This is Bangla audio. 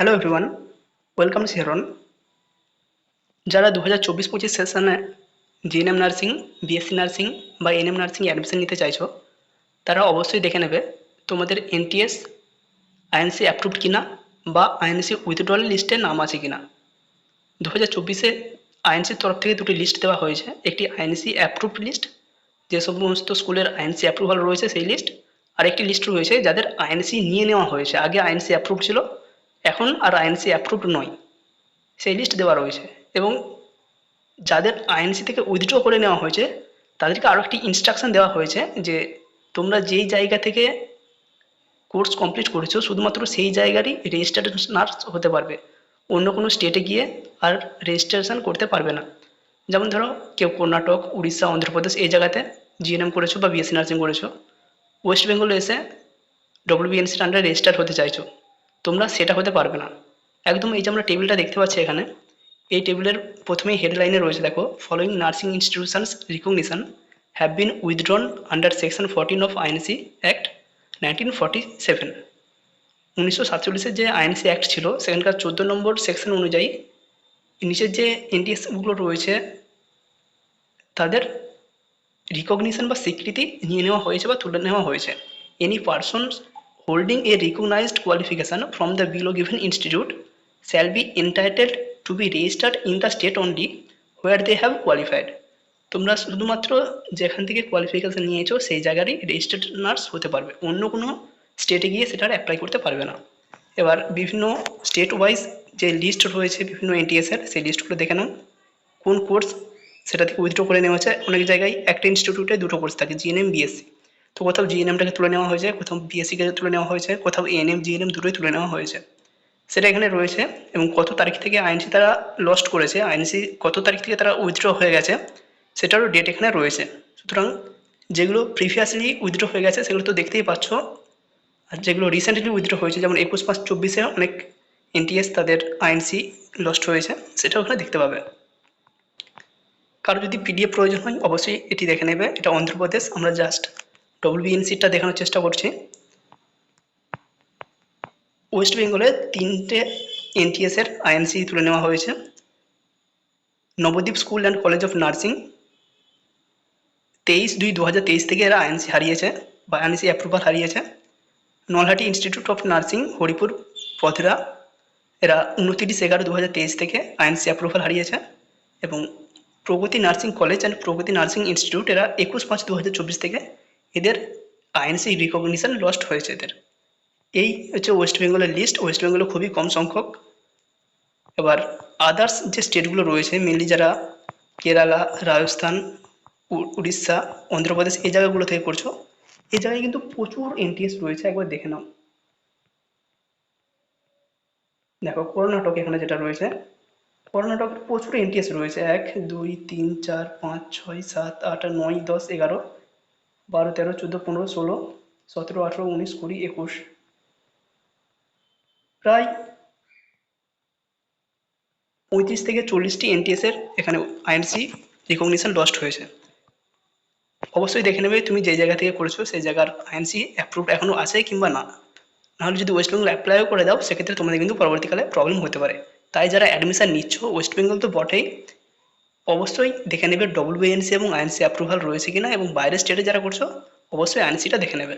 হ্যালো এভরিওয়ান ওয়েলকাম শেরন যারা দু হাজার চব্বিশ পঁচিশ সেশনে জিএনএম নার্সিং বিএসসি নার্সিং বা এনএম নার্সিং অ্যাডমিশন নিতে চাইছো, তারা অবশ্যই দেখে নেবে তোমাদের এনটিএস আইএনসি অ্যাপ্রুভড কিনা বা আইএনসি উইথড্রল লিস্টে নাম আছে কিনা। দু হাজার চব্বিশে আইএনসির তরফ থেকে দুটি লিস্ট দেওয়া হয়েছে। একটি আইএনসি অ্যাপ্রুভড লিস্ট যে সমস্ত স্কুলের আইএনসি অ্যাপ্রুভাল রয়েছে সেই লিস্ট আর একটি লিস্ট রয়েছে যাদের আইএনসি নিয়ে নেওয়া হয়েছে। আগে আইএনসি অ্যাপ্রুভ ছিল এখন আর আইএনসি অ্যাপ্রুভড নয়। সেই লিস্ট দেওয়া রয়েছে এবং যাদের আইএনসি থেকে উইথড্র করে নেওয়া হয়েছে, তাদেরকে আরও একটি ইনস্ট্রাকশন দেওয়া হয়েছে যে তোমরা যেই জায়গা থেকে কোর্স কমপ্লিট করেছ, শুধুমাত্র সেই জায়গারই রেজিস্টার্ড নার্স হতে পারবে। অন্য কোনো স্টেটে গিয়ে আর রেজিস্ট্রেশন করতে পারবে না। যেমন ধরো, কেউ কর্ণাটক, উড়িষ্যা, অন্ধ্রপ্রদেশ এই জায়গাতে জিএনএম করেছ বা বিএসসি নার্সিং করেছ ওয়েস্ট বেঙ্গলে এসে ডব্লিউবিএনসির আন্ডারে রেজিস্টার হতে চাইছো। তোমরা সেটা হতে পারবে না। একদম এই যে আমরা টেবিলটা দেখতে পাচ্ছি এখানে, এই টেবিলের প্রথমেই হেডলাইনে রয়েছে, দেখো following nursing institutions recognition have been withdrawn under section fourteen of INC act nineteen forty seven উনিশশো সাতচল্লিশের যে আইএনসি অ্যাক্ট ছিল, সেখানকার চোদ্দ নম্বর সেকশন অনুযায়ী নিচের যে এনটিএসগুলো রয়েছে, তাদের রিকগনিশন বা স্বীকৃতি নিয়ে নেওয়া হয়েছে বা তুলে নেওয়া হয়েছে। Any persons holding a recognised qualification from the below given institute shall be entitled to be registered in the state only where they have qualified তোমরা শুধুমাত্র যেখান থেকে কোয়ালিফিকেশান নিয়েছো, সেই জায়গারই রেজিস্টার্ড নার্স হতে পারবে। অন্য কোনো স্টেটে গিয়ে সেটার অ্যাপ্লাই করতে পারবে না। এবার বিভিন্ন স্টেট ওয়াইজ যে লিস্ট রয়েছে, বিভিন্ন এনটিএসের সেই লিস্টগুলো দেখে নাও। কোন কোর্স সেটা থেকে উইথড্র করে নেওয়া হয়েছে অনেক জায়গায় একটা ইনস্টিটিউটে দুটো কোর্স থাকে জিএনএম বিএসসি তো কোথাও জিএনএমটাকে তুলে নেওয়া হয়েছে, কোথাও বিএসসিকে তুলে নেওয়া হয়েছে, কোথাও এএনএম জিএনএম দুটোই তুলে নেওয়া হয়েছে। সেটা এখানে রয়েছে এবং কত তারিখ থেকে আইএনসি তারা লস্ট করেছে আইএনসি কত তারিখ থেকে তারা উইথড্র হয়ে গেছে, সেটারও ডেট এখানে রয়েছে। সুতরাং যেগুলো প্রিভিয়াসলি উইথড্র হয়ে গেছে, সেগুলো তো দেখতেই পাচ্ছ। আর যেগুলো রিসেন্টলি উইথড্র হয়েছে, যেমন একুশ পাঁচ চব্বিশে অনেক এনটিএস তাদের আইএনসি লস্ট হয়েছে, সেটাও ওখানে দেখতে পাবে। কারও যদি পিডিএফ প্রয়োজন হয়, অবশ্যই এটি দেখে নেবে। এটা অন্ধ্রপ্রদেশ, আমরা জাস্ট ডব্লিউবিএনসিটা দেখানোর চেষ্টা করছি। ওয়েস্ট বেঙ্গলে তিনটে এনটিএসের আইএনসি তুলে নেওয়া হয়েছে। Nabadwip school and college of nursing তেইশ দুই দু হাজার তেইশ থেকে এরা আইএনসি হারিয়েছে বা আইএনসি অ্যাপ্রুভাল হারিয়েছে। Nalhati institute of nursing Haripur, Pathra এরা উনতিরিশ এগারো দু হাজার তেইশ থেকে আইএনসি অ্যাপ্রুভাল হারিয়েছে এবং Pragati nursing college and Pragati nursing institute এরা একুশ পাঁচ দু হাজার চব্বিশ থেকে এদের আইএনসি রিকগনিশন লস্ট হয়েছে এদের। এই হচ্ছে ওয়েস্ট বেঙ্গলের লিস্ট ওয়েস্ট বেঙ্গলে খুবই কম সংখ্যক। এবার আদার্স যে স্টেটগুলো রয়েছে মেনলি যারা কেরালা রাজস্থান উড়িষ্যা অন্ধ্রপ্রদেশ এই জায়গাগুলো থেকে করছ এই জায়গায় কিন্তু প্রচুর এনটিএস রয়েছে, একবার দেখে নাও। দেখো, কর্ণাটক এখানে যেটা রয়েছে কর্ণাটক প্রচুর এনটিএস রয়েছে। এক, দুই, তিন, চার, পাঁচ, ছয়, সাত, আট, নয়, দশ, এগারো। বারো, তেরো, চোদ্দ, পনেরো, ষোলো, সতেরো, আঠেরো, উনিশ, কুড়ি, একুশ। প্রায় পঁয়ত্রিশ থেকে চল্লিশটি এনটিএসের এখানে আইএনসি রিকগনিশন লস্ট হয়েছে। অবশ্যই দেখে নেবে তুমি যে জায়গা থেকে করেছ, সেই জায়গার আইএনসি অ্যাপ্রুভড এখনও আছে কিংবা না। নাহলে যদি ওয়েস্ট বেঙ্গল অ্যাপ্লাইও করে দাও, সেক্ষেত্রে তোমাদের কিন্তু পরবর্তীকালে প্রবলেম হতে পারে। তাই যারা অ্যাডমিশন নিচ্ছ ওয়েস্ট বেঙ্গল তো বটেই। অবশ্যই দেখে নেবে ডব্লিউএনসি এবং আইএনসি অ্যাপ্রুভাল রয়েছে কিনা এবং বাইরের স্টেটে যারা করছ, অবশ্যই আইএনসিটা দেখে নেবে।